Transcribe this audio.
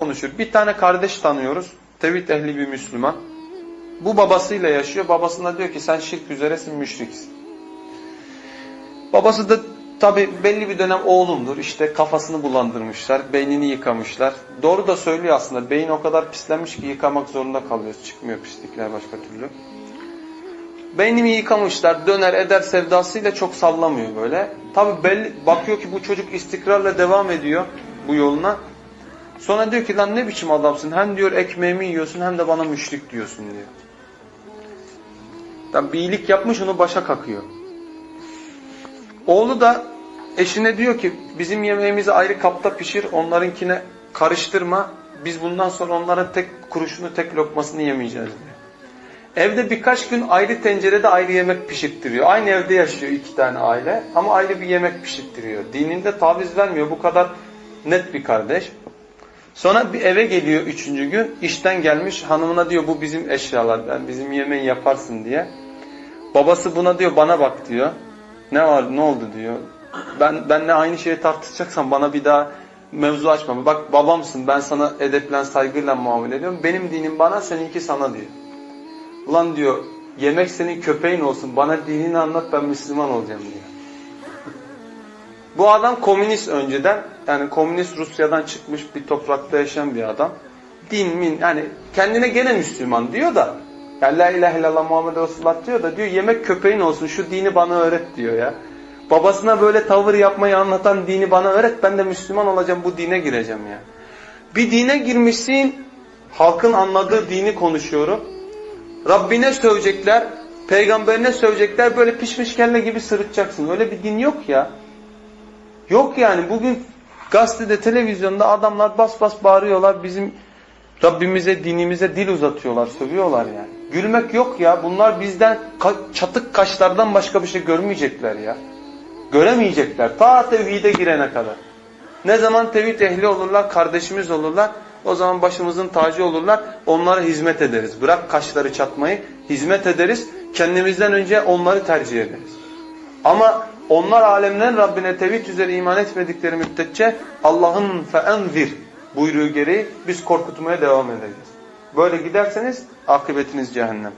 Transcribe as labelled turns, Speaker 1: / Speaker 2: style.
Speaker 1: konuşur. Bir tane kardeş tanıyoruz. Tevhid ehli bir Müslüman. Bu babasıyla yaşıyor. Babasına diyor ki sen şirk üzeresin, müşriksin. Babası da tabi belli bir dönem oğlumdur. İşte kafasını bulandırmışlar, beynini yıkamışlar. Doğru da söylüyor aslında. Beyin o kadar pislenmiş ki yıkamak zorunda kalıyoruz. Çıkmıyor pislikler başka türlü. Beynimi yıkamışlar, döner eder sevdasıyla çok sallamıyor böyle. Tabi belli, bakıyor ki bu çocuk istikrarla devam ediyor bu yoluna. Sonra diyor ki lan ne biçim adamsın? Hem diyor ekmeğimi yiyorsun hem de bana müşrik diyorsun diyor. Yani bir iyilik yapmış onu başa kakıyor. Oğlu da eşine diyor ki bizim yemeğimizi ayrı kapta pişir onlarınkine karıştırma. Biz bundan sonra onların tek kuruşunu tek lokmasını yemeyeceğiz diyor. Evde birkaç gün ayrı tencerede ayrı yemek pişirttiriyor. Aynı evde yaşıyor iki tane aile ama ayrı bir yemek pişirttiriyor. Dininde taviz vermiyor bu kadar net bir kardeş. Sonra bir eve geliyor üçüncü gün. işten gelmiş hanımına diyor bu bizim eşyalar. Ben bizim yemeği yaparsın diye. Babası buna diyor bana bak diyor. Ne var ne oldu diyor. Ben benle aynı şeyi tartışacaksan bana bir daha mevzu açma. Bak babamsın ben sana edeple saygıyla muamele ediyorum. Benim dinim bana seninki sana diyor. Ulan diyor yemek senin köpeğin olsun bana dinini anlat ben Müslüman olacağım diyor. Bu adam komünist önceden yani komünist Rusya'dan çıkmış bir toprakta yaşayan bir adam. Din min yani kendine gene Müslüman diyor da yani la ilahe illallah Muhammed Resulullah diyor da diyor yemek köpeğin olsun şu dini bana öğret diyor ya. Babasına böyle tavır yapmayı anlatan dini bana öğret ben de Müslüman olacağım bu dine gireceğim ya. Bir dine girmişsin halkın anladığı dini konuşuyorum. Rabbine sövecekler, peygamberine sövecekler böyle pişmiş kelle gibi sırıtacaksın. Öyle bir din yok ya. Yok yani bugün gazetede, televizyonda adamlar bas bas bağırıyorlar. Bizim Rabbimize, dinimize dil uzatıyorlar, sövüyorlar yani. Gülmek yok ya. Bunlar bizden ka- çatık kaşlardan başka bir şey görmeyecekler ya. Göremeyecekler. Ta tevhide girene kadar. Ne zaman tevhid ehli olurlar, kardeşimiz olurlar, o zaman başımızın tacı olurlar, onlara hizmet ederiz. Bırak kaşları çatmayı, hizmet ederiz, kendimizden önce onları tercih ederiz. Ama onlar alemlerin Rabbine tevhid üzere iman etmedikleri müddetçe Allah'ın feenzir buyruğu gereği biz korkutmaya devam edeceğiz. Böyle giderseniz akıbetiniz cehennem.